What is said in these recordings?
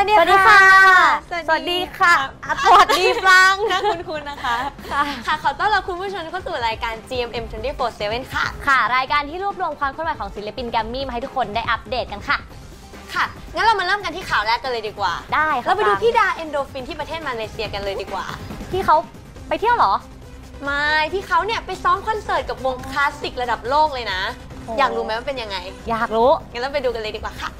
สวัสดีค่ะอะสวัสดีฟรังนะคุณคุณนะคะค่ะค่ะขอต้อนรับคุณผู้ชมเข้าสู่รายการ GMM 24/7 ค่ะ ค่ะ รายการที่รวบรวมความเคลื่อนไหวของศิลปินแกรมมี่มาให้ทุกคนได้อัปเดตกันค่ะค่ะ งั้นเรามาเริ่มกันที่ข่าวแรกกันเลยดีกว่า ได้ค่ะเราไปดูฟงพี่ดาเอนโดฟินที่ประเทศมาเลเซียกันเลยดีกว่า ที่เขาไปเที่ยวเหรอ ไม่ พี่เขาเนี่ยไปซ้อมคอนเสิร์ตกับวงคลาสสิกระดับโลกเลยนะโอ้อยากรู้ไหมว่าเป็นยังไง อยากรู้ งั้นเราไปดูกันเลยดีกว่าค่ะพี่ดานี่สุด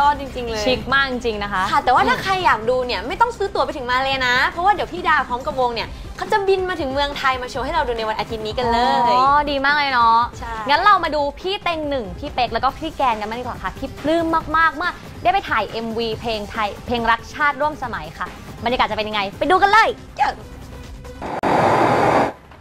ยอดจริง ๆ เลย ชิคมากจริงๆนะคะ ค่ะ แต่ว่าถ้าใครอยากดูเนี่ยไม่ต้องซื้อตั๋วไปถึงมาเลยนะ เพราะว่าเดี๋ยวพี่ดาพร้อมกับวงเนี่ยเขาจะบินมาถึงเมืองไทยมาโชว์ให้เราดูในวันอาทิตย์นี้กันเลย อ๋อ ดีมากเลยเนาะ ใช่ งั้นเรามาดูพี่เต็งหนึ่งพี่เป็กแล้วก็พี่แกนกันมางดีกว่าค่ะที่ปลื้มมากๆเมื่อได้ไปถ่าย MV เพลงไทยเพลงรักชาติร่วมสมัยค่ะ บรรยากาศจะเป็นยังไง ไปดูกันเลย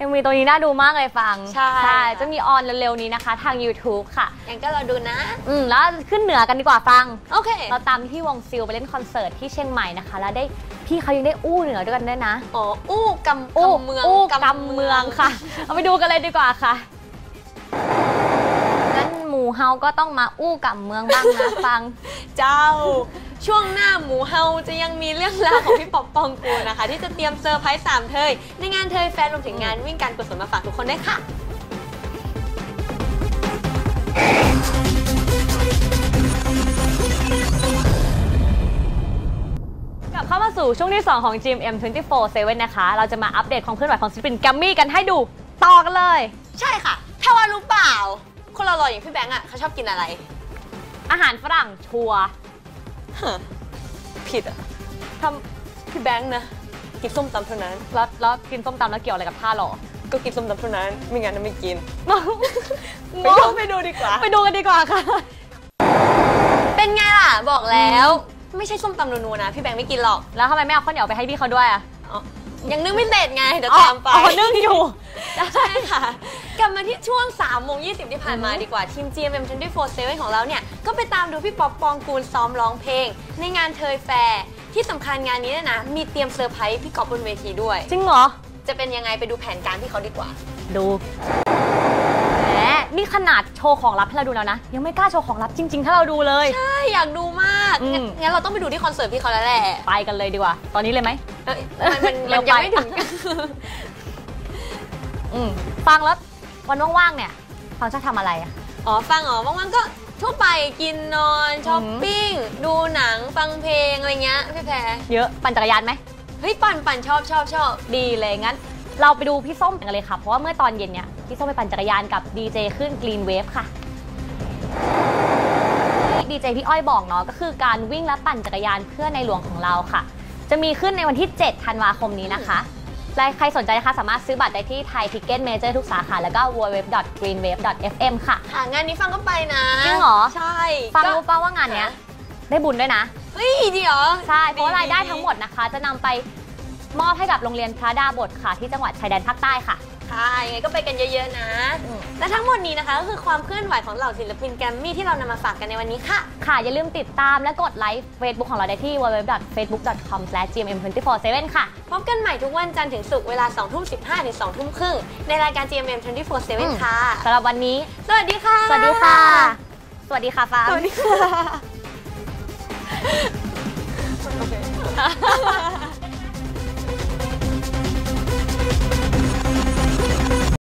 MV ตัวนี้น่าดูมากเลยฟังใช่ค่ะจะมีออนเร็วๆนี้นะคะ ทาง YouTube ค่ะงั้นก็เราดูนะ อืมแล้วขึ้นเหนือกันดีกว่าฟัง โอเค เราตามพี่วงซิลไปเล่นคอนเสิร์ตที่เชียงใหม่นะคะ แล้วได้พี่เขายังได้อู้เหนือด้วยกันด้วยนะ อ๋อ อู้กำอู้กำเมืองอู้กำเมืองค่ะ เอาไปดูกันเลยดีกว่าค่ะงั้นหมูเฮาก็ต้องมาอู้กำเมืองบ้างนะฟัง เจ้า ช่วงหน้าหมูเฮาจะยังมีเรื่องราวของพี่ป๊อปปองกูลนะคะ ที่จะเตรียมเซอร์ไพรส์สามเทยในงานเทยแฟนรวมถึงงานวิ่งการกุศลมาฝากทุกคนด้วยค่ะกลับเข้ามาสู่ช่วงที่ 2 ของ GMM 24/7 นะคะ เราจะมาอัปเดตความเคลื่อนไหวของศิลปินแกรมมี่กันให้ดูต่อกันเลย ใช่ค่ะถ้าว่ารู้เปล่า คนเราหล่ออย่างพี่แบงค์อะเขาชอบกินอะไร อาหารฝรั่งชัวร์ฮะ ผิดอะทำพี่แบงค์นะกินส้มตำเท่านั้น แล้วแล้วกินส้มตำแล้วเกี่ยวอะไรกับท่าหรอ ก็กินส้มตำเท่านั้น ไม่งั้นไม่กินไปไปดูดูไปดูดีกว่า ไปดูกันดีกว่าค่ะ เป็นไงล่ะ บอกแล้ว ไม่ใช่ส้มตำนัวๆนะ พี่แบงค์ไม่กินหรอก แล้วทำไมไม่เอาข้าวเหนียวไปให้พี่เขาด้วยอะอ๋อยังนึกไม่เสร็จไง เดี๋ยวอ๋อตามไปอ๋อนึ่งอยู่ ใช่ค่ะ กลับมาที่ช่วง3โมง20ที่ผ่านมาอือฮึดีกว่า ทีม GMM 24/7ของเราเนี่ย ก็ไปตามดูพี่ป๊อปปองกูลซ้อมร้องเพลง ในงานเทยแฟร์ ที่สำคัญงานนี้เนี่ยนะ มีเตรียมเซอร์ไพรส์พี่ก๊อฟบนเวทีด้วย จริงเหรอ จะเป็นยังไงไปดูแผนการพี่เขาดีกว่า ดูแหมนี่ขนาดโชว์ของลับให้เราดูแล้วนะ ยังไม่กล้าโชว์ของลับจริง ๆ ถ้าเราดูเลย ใช่อยากดูมากอืม งั้นงั้นเราต้องไปดูที่คอนเสิร์ตพี่เขาแล้วแหละไปกันเลยดีกว่า ตอนนี้เลยไหม เอ้ยมันมันเร็มันวยังไปไม่ถึง อืมฟังแล้ววันว่างๆเนี่ยฟังชอบทำอะไรอะอ๋อฟังอ๋อว่างๆก็ทั่วไปกินนอนช้อปปิ้งดูหนังฟังเพลงอะไรเงี้ยพี่แพรเยอะปั่นจักรยานไหมเฮ้ยปั่นปั่นชอบชอบชอบดีเลยงั้น เราไปดูพี่ส้มกันเลยค่ะ เพราะว่าเมื่อตอนเย็นเนี่ยพี่ส้มไปปั่นจักรยานกับดีเจขึ้น Green Wave ค่ะดีเจพี่อ้อยบอกเนาะก็คือการวิ่งและปั่นจักรยานเพื่อในหลวงของเราค่ะ จะมีขึ้นในวันที่ 7 ธันวาคมนี้นะคะ และใครสนใจนะคะสามารถซื้อบัตรได้ที่ไทยทิกเก็ตเมเจอร์ทุกสาขา แล้วก็ www.greenwave.fm ค่ะ ค่ะงานนี้ฟังก็ไปนะจริงเหรอ ใช่ฟังก็รู้ป่าว่างานเนี้ย ได้บุญด้วยนะเฮ้ยดีเหรอ ใช่ เพราะว่าดีรายได้ดีทั้งหมดนะคะ จะนำไปมอบให้กับโรงเรียนพระดาบทค่ะที่จังหวัดชายแดนภาคใต้ค่ะ ค่ะยังไงก็ไปกันเยอะๆนะอืมและทั้งหมดนี้นะคะก็คือความเคลื่อนไหวของเหล่าศิลปินแกรมมี่ที่เรานำมาฝากกันในวันนี้ค่ะ ค่ะ อย่าลืมติดตามและกดไลค์ Facebook ของเราได้ที่ www.facebook.com/gmm247 ค่ะ พบกันใหม่ทุกวันจันทร์ถึงศุกร์เวลา2ทุ่ม15ถึง2ทุ่มครึ่งในรายการ GMM 24/7ค่ะ สำหรับวันนี้ สวัสดีค่ะ สวัสดีค่ะ สวัสดีค่ะฟาร์มสวัสดีค่ะ